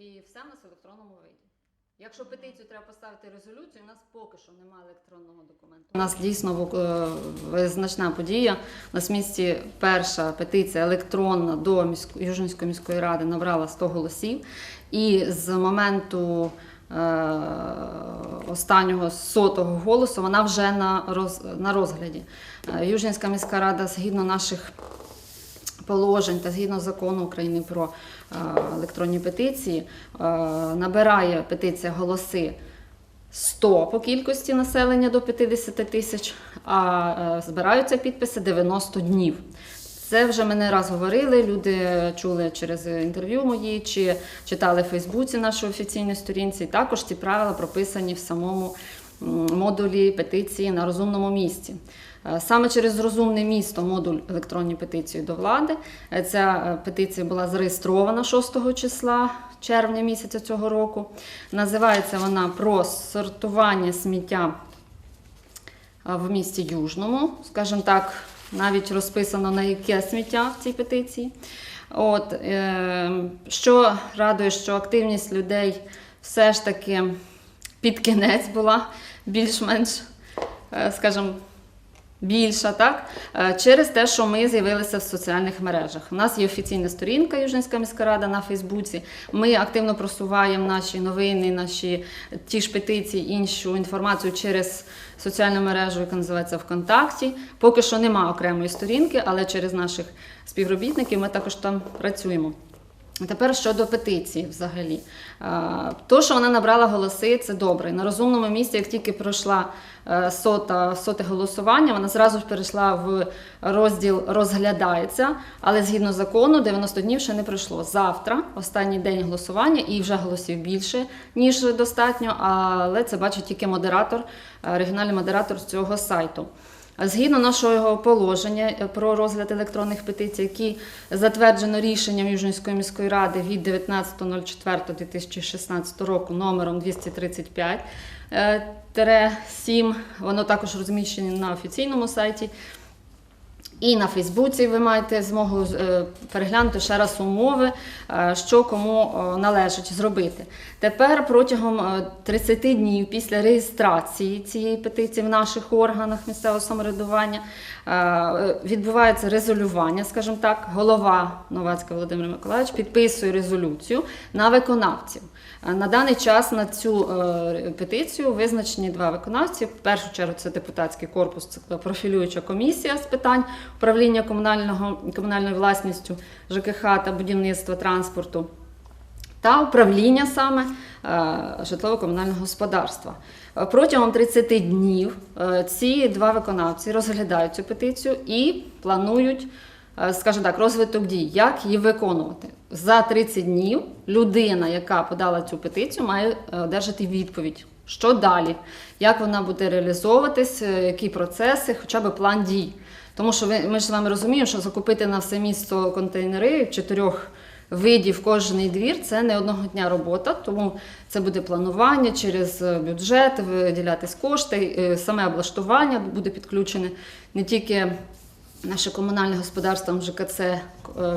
І все в нас в електронному виді. Якщо петицію треба поставити резолюцію, у нас поки що немає електронного документу. У нас дійсно е, визначна подія. У нас в місті перша петиція електронна до міської Южинської міської ради набрала 100 голосів. І з моменту е, останнього сотого голосу вона вже на, роз, на розгляді. Е, Южинська міська рада, згідно наших положень та згідно закону України про е, електронні петиції, е, набирає петиція голоси 100 по кількості населення до 50 тисяч, а е, збираються підписи 90 днів. Це вже ми не раз говорили. Люди чули через інтерв'ю мої чи читали в Фейсбуці нашій офіційній сторінці. Також ці правила прописані в самому модулі петиції на розумному місці. Е, Саме через розумне місто модуль електронні петиції до влади. Е, Ця е, петиція була зареєстрована 6 числа червня місяця цього року. Називається вона про сортування сміття в місті Южному, скажімо так, навіть розписано на яке сміття в цій петиції. От, що радує, що активність людей все ж таки під кінець була більш-менш, е, скажімо, більша, так? Е, Через те, що ми з'явилися в соціальних мережах. У нас є офіційна сторінка Южинська міська рада на Фейсбуці. Ми активно просуваємо наші новини, наші ті ж петиції, іншу інформацію через соціальну мережу, яка називається ВКонтакті. Поки що немає окремої сторінки, але через наших співробітників ми також там працюємо. Тепер щодо петиції взагалі. Е, То, що вона набрала голоси, це добре. На розумному місці, як тільки пройшла е, сота, соте голосування, вона зразу ж перейшла в розділ розглядається, але згідно закону 90 днів ще не пройшло. Завтра, останній день голосування, і вже голосів більше, ніж достатньо, але це бачить тільки модератор, е, регіональний модератор цього сайту. Згідно нашого положення е, про розгляд електронних петицій, які затверджено рішенням Южинської міської ради від 19.04.2016 року номером 235 е, тире 7, воно також розміщене на офіційному сайті. І на Фейсбуці ви маєте змогу е, переглянути ще раз умови, е, що кому е, належить зробити. Тепер протягом е, 30 днів після реєстрації цієї петиції в наших органах місцевого самоврядування відбувається резолювання, скажімо так, голова Новацька Володимир Миколаївич підписує резолюцію на виконавців. Е, На даний час на цю е, петицію визначені два виконавці. В першу чергу це депутатський корпус, це профілююча комісія з питань управління комунального, комунальною власністю ЖКХ та будівництва транспорту та управління саме е, житлово-комунального господарства. Протягом 30 днів ці два виконавці розглядають цю петицію і планують, скажімо так, розвиток дій, як її виконувати. За 30 днів людина, яка подала цю петицію, має е, одержати відповідь. Що далі? Як вона буде реалізовуватись, е, які процеси, хоча б план дій. Тому що ми ж з вами розуміємо, що закупити на все місто контейнери чотирьох видів кожний двір це не одного дня робота, тому це буде планування через е, бюджет, виділятись кошти, е, саме облаштування буде підключене не тільки наше комунальне господарство ЖКЦ, е,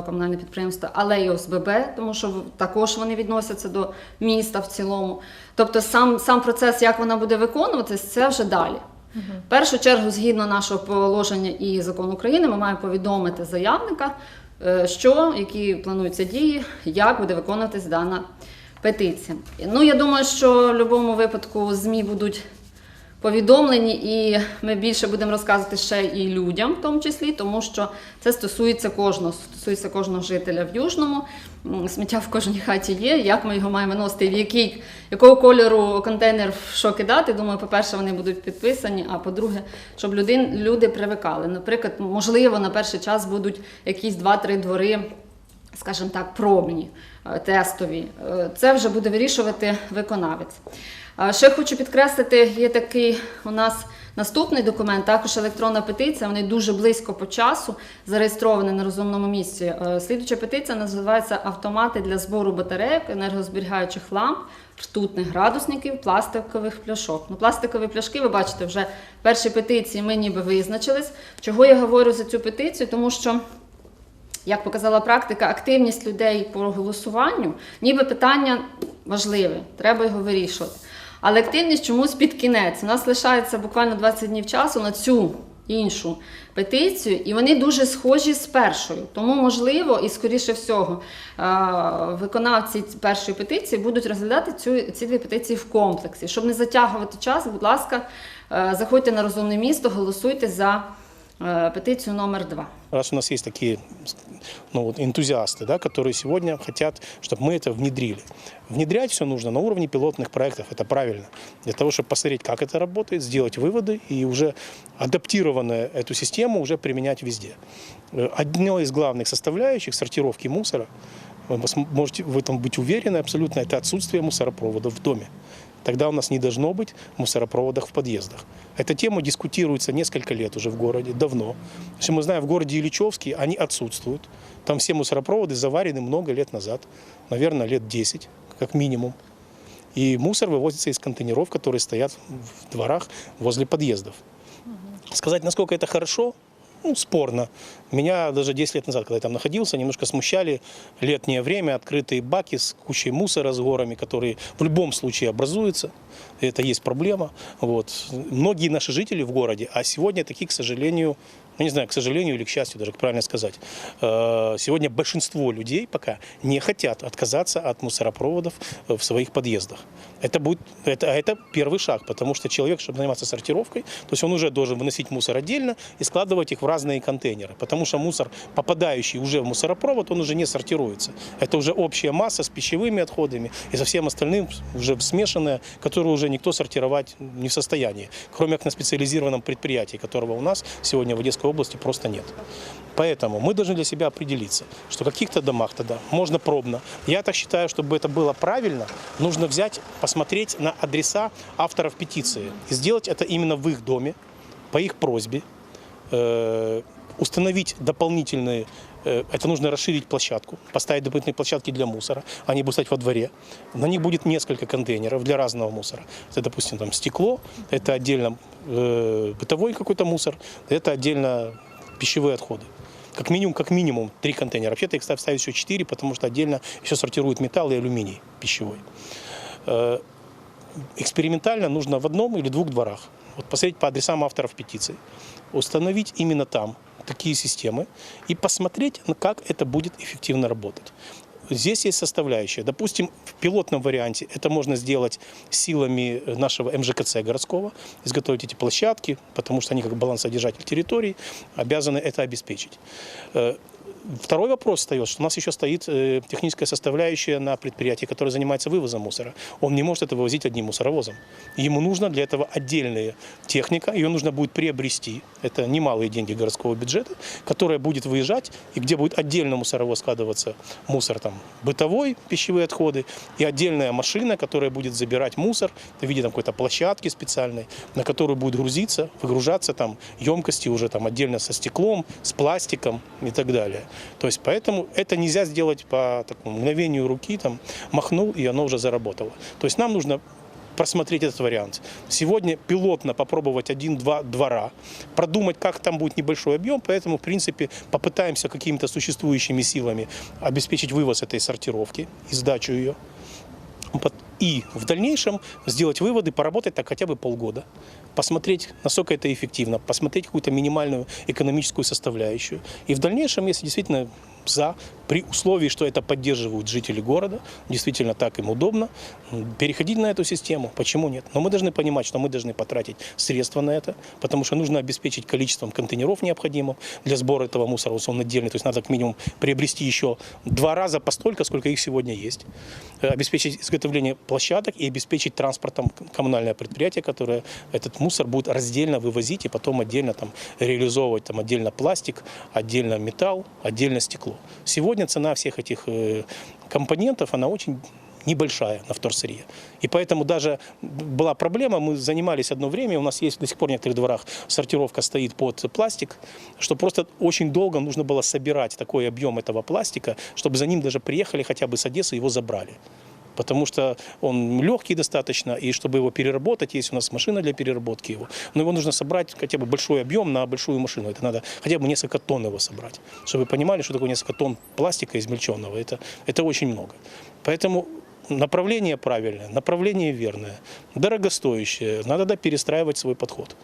комунальне підприємство, але й ОСББ, тому що також вони відносяться до міста в цілому. Тобто сам, сам процес, як вона буде виконуватись, це вже далі. В першу чергу, згідно нашого положення і закону України, ми маємо повідомити заявника, е, що, які плануються дії, як буде виконуватись дана петиція. Ну, я думаю, що в будь-якому випадку ЗМІ будуть повідомлені, і ми більше будемо розказувати ще і людям, в тому числі, тому що це стосується кожного, стосується кожного жителя в Южному. Сміття в кожній хаті є. Як ми його маємо виносити, в який, якого кольору контейнер що кидати? Думаю, по-перше, вони будуть підписані, а по-друге, щоб люди, люди привикали. Наприклад, можливо, на перший час будуть якісь два-три двори скажімо так, пробні, е, тестові. Е, Це вже буде вирішувати виконавець. Ще хочу підкреслити, є такий у нас наступний документ, також електронна петиція. Вони дуже близько по часу зареєстровані на розумному місці. Е, Слідуча петиція називається Автомати для збору батарейок, енергозберігаючих ламп, ртутних градусників, пластикових пляшок. Ну, пластикові пляшки, ви бачите, вже в першій петиції ми ніби визначились. Чого я говорю за цю петицію? Тому що як показала практика, активність людей по голосуванню, ніби питання важливе, треба його вирішувати. Але активність чомусь під кінець. У нас лишається буквально 20 днів часу на цю іншу петицію, і вони дуже схожі з першою. Тому, можливо, і скоріше всього, е, виконавці першої петиції будуть розглядати цю, ці дві петиції в комплексі. Щоб не затягувати час, будь ласка, е, заходьте на розумне місто, голосуйте за е, петицію номер 2 раз у нас есть такие ну, вот, энтузиасты, да, которые сегодня хотят, чтобы мы это внедрили. Внедрять все нужно на уровне пилотных проектов, это правильно. Для того, чтобы посмотреть, как это работает, сделать выводы и уже адаптированную эту систему уже применять везде. Э, Одной из главных составляющих сортировки мусора, вы можете в этом быть уверены абсолютно, это отсутствие мусоропроводов в доме. Тогда у нас не должно быть мусоропроводов в подъездах. Эта тема дискутируется несколько лет уже в городе, давно. Если мы знаем, в городе Ильичевске они отсутствуют. Там все мусоропроводы заварены много лет назад, наверное, лет 10, как минимум. И мусор вывозится из контейнеров, которые стоят в дворах возле подъездов. Сказать, насколько это хорошо, ну, спорно. Меня даже 10 лет назад, когда я там находился, немножко смущали летнее время, открытые баки с кучей мусора, с горами, которые в любом случае образуются. Это есть проблема. Вот. Многие наши жители в городе, а сегодня такие, к сожалению, ну, не знаю, к сожалению или к счастью, даже правильно сказать, э, сегодня большинство людей пока не хотят отказаться от мусоропроводов э, в своих подъездах. Это будет, это, это первый шаг, потому что человек, чтобы заниматься сортировкой, то есть он уже должен выносить мусор отдельно и складывать их в разные контейнеры, потому что мусор, попадающий уже в мусоропровод, он уже не сортируется. Это уже общая масса с пищевыми отходами и со всем остальным уже смешанная, которую уже никто сортировать не в состоянии, кроме как на специализированном предприятии, которого у нас сегодня в Одесской области просто нет. Поэтому мы должны для себя определиться, что в каких-то домах тогда можно пробно. Я так считаю, чтобы это было правильно, нужно взять, посмотреть на адреса авторов петиции и сделать это именно в их доме, по их просьбе, э, установить дополнительные, э, это нужно расширить площадку, поставить дополнительные площадки для мусора, они будут стоять во дворе, на них будет несколько контейнеров для разного мусора. Это, допустим, там стекло, это отдельно э, бытовой какой-то мусор, это отдельно пищевые отходы. Как минимум, как минимум три контейнера. Вообще-то их ставить еще четыре, потому что отдельно еще сортируют металл и алюминий пищевой. Э, экспериментально нужно в одном или двух дворах. Вот посмотреть по адресам авторов петиций, установить именно там такие системы и посмотреть, ну, как это будет эффективно работать. Здесь есть составляющая. Допустим, в пилотном варианте это можно сделать силами нашего МЖКЦ городского, изготовить эти площадки, потому что они как балансодержатель территорий обязаны это обеспечить. Э, Второй вопрос встает, что у нас еще стоит э, техническая составляющая на предприятии, которое занимается вывозом мусора. Он не может это вывозить одним мусоровозом. Ему нужно для этого отдельная техника, ее нужно будет приобрести. Это немалые деньги городского бюджета, которая будет выезжать, и где будет отдельно мусоровоз складываться мусор там бытовой, пищевые отходы, и отдельная машина, которая будет забирать мусор в виде там, какой-то площадки специальной, на которую будет грузиться, выгружаться там емкости уже там отдельно со стеклом, с пластиком и так далее. То есть поэтому это нельзя сделать по такому мгновению руки, там махнул и оно уже заработало. То есть нам нужно просмотреть этот вариант. Сегодня пилотно попробовать один-два двора, продумать, как там будет небольшой объем, поэтому, в принципе, попытаемся какими-то существующими силами обеспечить вывоз этой сортировки и сдачу ее. И в дальнейшем сделать выводы, поработать так хотя бы полгода, посмотреть, насколько это эффективно, посмотреть какую-то минимальную экономическую составляющую. И в дальнейшем, если действительно за, при условии, что это поддерживают жители города, действительно так им удобно, переходить на эту систему. Почему нет? Но мы должны понимать, что мы должны потратить средства на это, потому что нужно обеспечить количеством контейнеров необходимым для сбора этого мусора, он отдельный, то есть надо как минимум приобрести еще два раза по столько, сколько их сегодня есть, обеспечить изготовление площадок и обеспечить транспортом к- коммунальное предприятие, которое этот мусор будет раздельно вывозить и потом отдельно там реализовывать там отдельно пластик, отдельно металл, отдельно стекло. Сегодня цена всех этих э, компонентов, она очень небольшая на вторсырье. И поэтому даже была проблема, мы занимались одно время, у нас есть до сих пор в некоторых дворах сортировка стоит под пластик, что просто очень долго нужно было собирать такой объем этого пластика, чтобы за ним даже приехали хотя бы с Одессы его забрали. потому что он легкий достаточно, и чтобы его переработать, есть у нас машина для переработки его, но его нужно собрать хотя бы большой объем на большую машину. Это надо хотя бы несколько тонн его собрать. Чтобы вы понимали, что такое несколько тонн пластика измельченного, это, это очень много. Поэтому направление правильное, направление верное, дорогостоящее, надо да, перестраивать свой подход.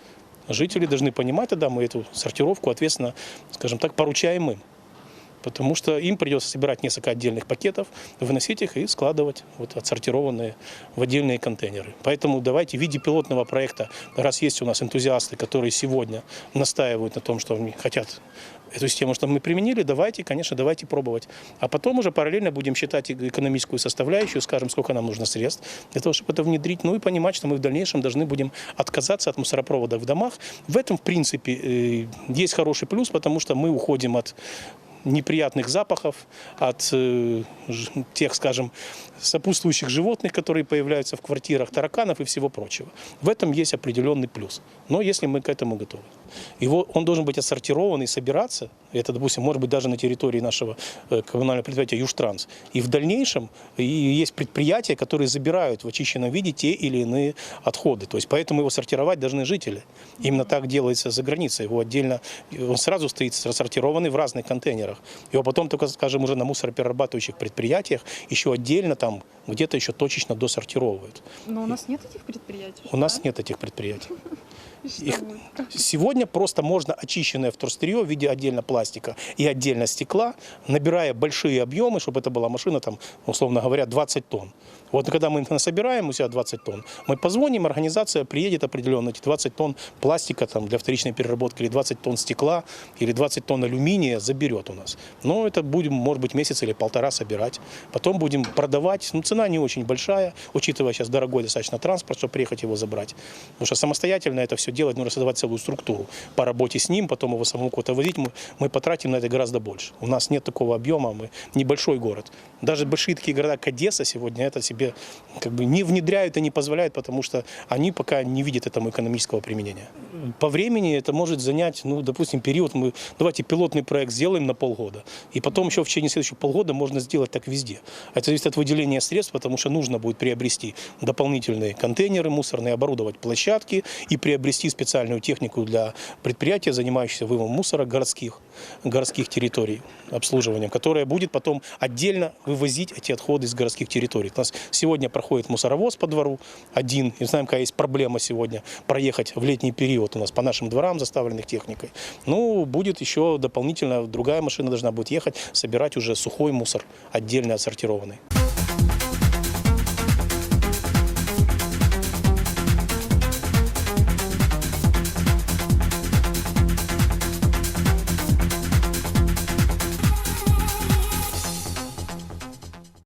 Жители должны понимать, тогда мы эту сортировку ответственно, скажем так, поручаем им. Потому что им придется собирать несколько отдельных пакетов, выносить их и складывать вот, отсортированные в отдельные контейнеры. Поэтому давайте в виде пилотного проекта, раз есть у нас энтузиасты, которые сегодня настаивают на том, что они хотят эту систему, чтобы мы применили, давайте, конечно, давайте пробовать. А потом уже параллельно будем считать экономическую составляющую, скажем, сколько нам нужно средств для того, чтобы это внедрить, ну и понимать, что мы в дальнейшем должны будем отказаться от мусоропроводов в домах. В этом, в принципе, э, есть хороший плюс, потому что мы уходим от неприятных запахов, от э, ж- тех, скажем, сопутствующих животных, которые появляются в квартирах, тараканов и всего прочего. В этом есть определенный плюс. Но если мы к этому готовы. Его, он должен быть отсортирован и собираться, это, допустим, может быть даже на территории нашего э, коммунального предприятия Южтранс. И в дальнейшем и есть предприятия, которые забирают в очищенном виде те или иные отходы. То есть поэтому его сортировать должны жители. Именно так делается за границей. Его отдельно, он сразу стоит рассортированный в разных контейнерах. Его потом только, скажем, уже на мусороперерабатывающих предприятиях еще отдельно там где-то еще точечно досортировывают. Но у нас нет этих предприятий. У нас да? нет этих предприятий. Их-? Сегодня просто можно очищенное вторсырье в виде отдельно пластика и отдельно стекла, набирая большие объемы, чтобы это была машина, там, условно говоря, 20 тонн. Вот когда мы насобираем у себя 20 тонн, мы позвоним, организация приедет определенно, эти 20 тонн пластика там, для вторичной переработки, или 20 тонн стекла, или 20 тонн алюминия заберет у нас. Но это будем, может быть, месяц или полтора собирать. Потом будем продавать. Ну, цена не очень большая, учитывая сейчас дорогой достаточно транспорт, чтобы приехать его забрать. Потому что самостоятельно это все делать, нужно создавать целую структуру по работе с ним, потом его самому куда-то возить. Мы, мы потратим на это гораздо больше. У нас нет такого объема, мы небольшой город. Даже большие такие города, как Одесса, сегодня это себе как бы не внедряют и не позволяют, потому что они пока не видят этому экономического применения. По времени это может занять, ну, допустим, период, мы давайте пилотный проект сделаем на полгода, и потом еще в течение следующих полгода можно сделать так везде. Это зависит от выделения средств, потому что нужно будет приобрести дополнительные контейнеры мусорные, оборудовать площадки и приобрести специальную технику для предприятия, занимающегося вывозом мусора городских, городских территорий, обслуживанием, которая будет потом отдельно вывозить эти отходы из городских территорий. У нас сегодня проходит мусоровоз по двору один, и знаем, какая есть проблема сегодня проехать в летний период у нас по нашим дворам, заставленных техникой. Ну, будет еще дополнительно, другая машина должна будет ехать, собирать уже сухой мусор, отдельно отсортированный.